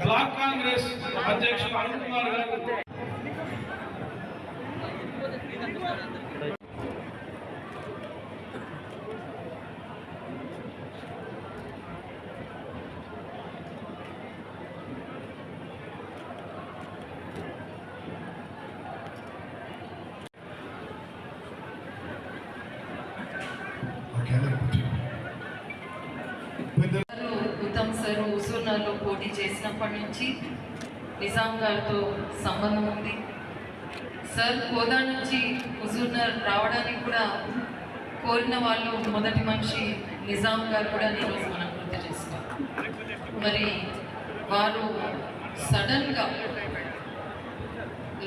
Black Congress అధ్యక్షులు అరుణ్ కుమార్ గారు. చిన్నప్పటి నుంచి నిజాం గారితో సంబంధం ఉంది. సార్ కోదా నుంచి హుజూర్నర్ రావడానికి కూడా కోరిన వాళ్ళు మొదటి మనిషి నిజాం గారు కూడా ఈరోజు మనం గుర్తు చేసుకోవాలి. మరి వారు సడన్గా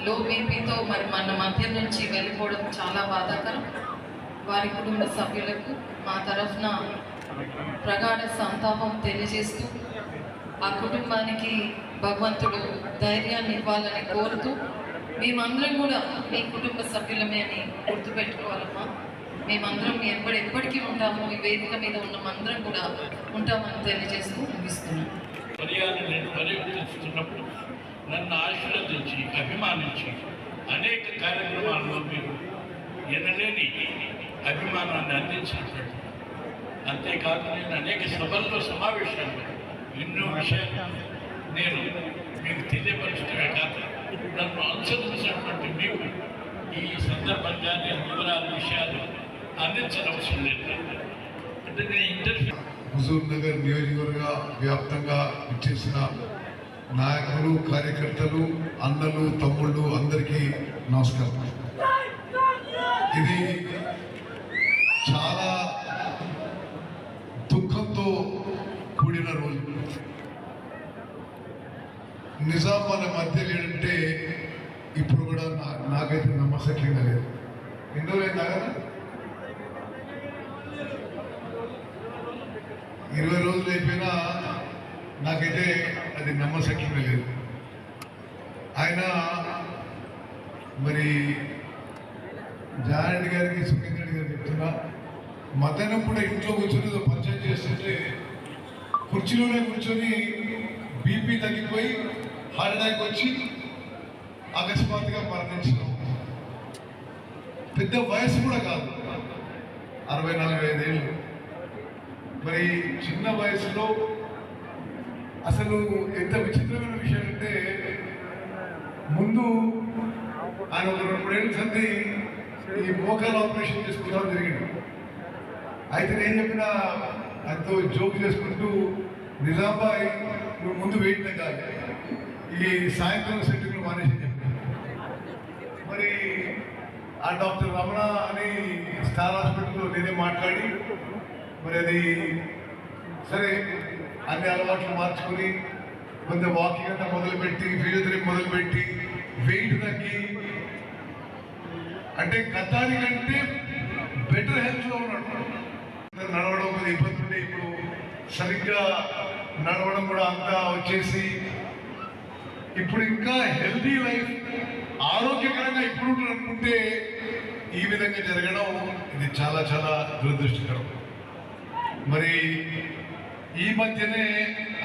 లో బీపీతో మరి మన మధ్య నుంచి వెళ్ళిపోవడం చాలా బాధాకరం. వారి కుటుంబ సభ్యులకు మా తరఫున ప్రగాఢ సంతాపం తెలియజేస్తూ ఆ కుటుంబానికి భగవంతుడు ధైర్యాన్ని ఇవ్వాలని కోరుతూ మేమందరం కూడా మీ కుటుంబ సభ్యులమే అని గుర్తుపెట్టుకోవాలమ్మా. మేమందరం ఎప్పటి ఎప్పటికీ ఉంటాము ఈ వేదిక మీద ఉన్న అందరం కూడా ఉంటామని తెలియజేస్తూ ముగిస్తున్నాను. పర్యాలను నన్ను ఆశీర్వదించి అభిమానించి అనేక కార్యక్రమాల్లో మీరు ఎనలేని అభిమానాన్ని అందించినటువంటి అంతేకాదు నేను అనేక సభల్లో సమావేశాలు ఎన్నో విషయాలు నేను మీకు తెలియపరచడమే కాదు నన్ను అనుసరించినటువంటి మీకు ఈ సందర్భంగా నేను వివరాలు విషయాలు అందించడం లేదు. అంటే నేను ఇంటర్వ్యూ హుజూర్ నగర్ నియోజకవర్గ వ్యాప్తంగా ఇచ్చేసిన నాయకులు కార్యకర్తలు అన్నలు తమ్ముళ్ళు అందరికీ నమస్కారం. ఇది నిజాం మన మధ్య లేడంటే ఇప్పుడు కూడా నా నాకైతే నమ్మశక్యంగా లేదు ఎన్నో లేదు కదా ఇరవై రోజులు అయిపోయినా నాకైతే అది నమ్మశక్యంగా లేదు ఆయన మరి జారెడ్డి గారికి సుఖేంద్ర రెడ్డి గారు చెప్తున్నా మధ్యాహ్నం కూడా ఇంట్లో కూర్చొని ఏదో పంచాయతీ చేస్తుంటే కుర్చీలోనే కూర్చొని బీపీ తగ్గిపోయి హార్ట్ వచ్చి అకస్మాత్తుగా మరణించడం. పెద్ద వయసు కూడా కాదు. అరవై నలభై ఐదేళ్ళు మరి చిన్న వయసులో అసలు ఎంత విచిత్రమైన విషయం అంటే ముందు ఆయన ఒక రెండు మూడేళ్ళ సంది ఈ మోకాలు ఆపరేషన్ చేసుకుంటాం జరిగింది. అయితే నేను చెప్పిన ఆయనతో జోక్ చేసుకుంటూ నిజామాబాయ్ నువ్వు ముందు వెయిట్ కాదు ఈ సాయంత్రం సెట్టింగ్లు మానేసి మరి ఆ డాక్టర్ రమణ అని స్టార్ హాస్పిటల్లో నేనే మాట్లాడి మరి అది సరే అన్ని అలవాట్లు మార్చుకుని కొంచెం వాకింగ్ అంతా మొదలుపెట్టి ఫిజియోథెరపీ మొదలుపెట్టి వెయిట్ తగ్గి అంటే గతానికంటే బెటర్ హెల్త్లో ఉన్నాడు. నడవడం కొద్దిగా ఇబ్బంది ఉండే ఇప్పుడు సరిగ్గా నడవడం కూడా అంతా వచ్చేసి ఇప్పుడు ఇంకా హెల్దీ లైఫ్ ఆరోగ్యకరంగా ఇప్పుడు అనుకుంటే ఈ విధంగా జరగడం ఇది చాలా చాలా దురదృష్టకరం. మరి ఈ మధ్యనే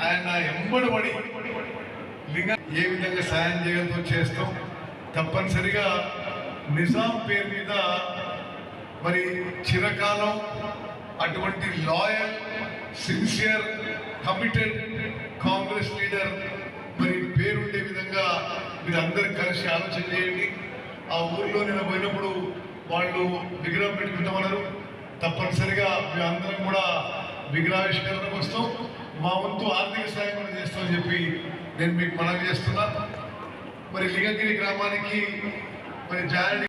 ఆయన ఎంబడి పడి లింగ ఏ విధంగా సాయం చేయడంతో చేస్తాం? తప్పనిసరిగా నిజాం పేరు మీద మరి చిరకాలం అటువంటి loyal sincere committed Congress leader మరి పేరుండే విధంగా మీరు అందరు కలిసి ఆలోచన చేయండి. ఆ ఊర్లో నేను పోయినప్పుడు వాళ్ళు విగ్రహం పెట్టుకుంటామన్నారు తప్పనిసరిగా మేము అందరం కూడా విగ్రహావిష్కరణకు వస్తాం. మా వంతు ఆర్థిక సాయం కూడా చేస్తామని చెప్పి నేను మీకు మనవి చేస్తున్నా. మరి లింగగిరి గ్రామానికి మరి జాయిన్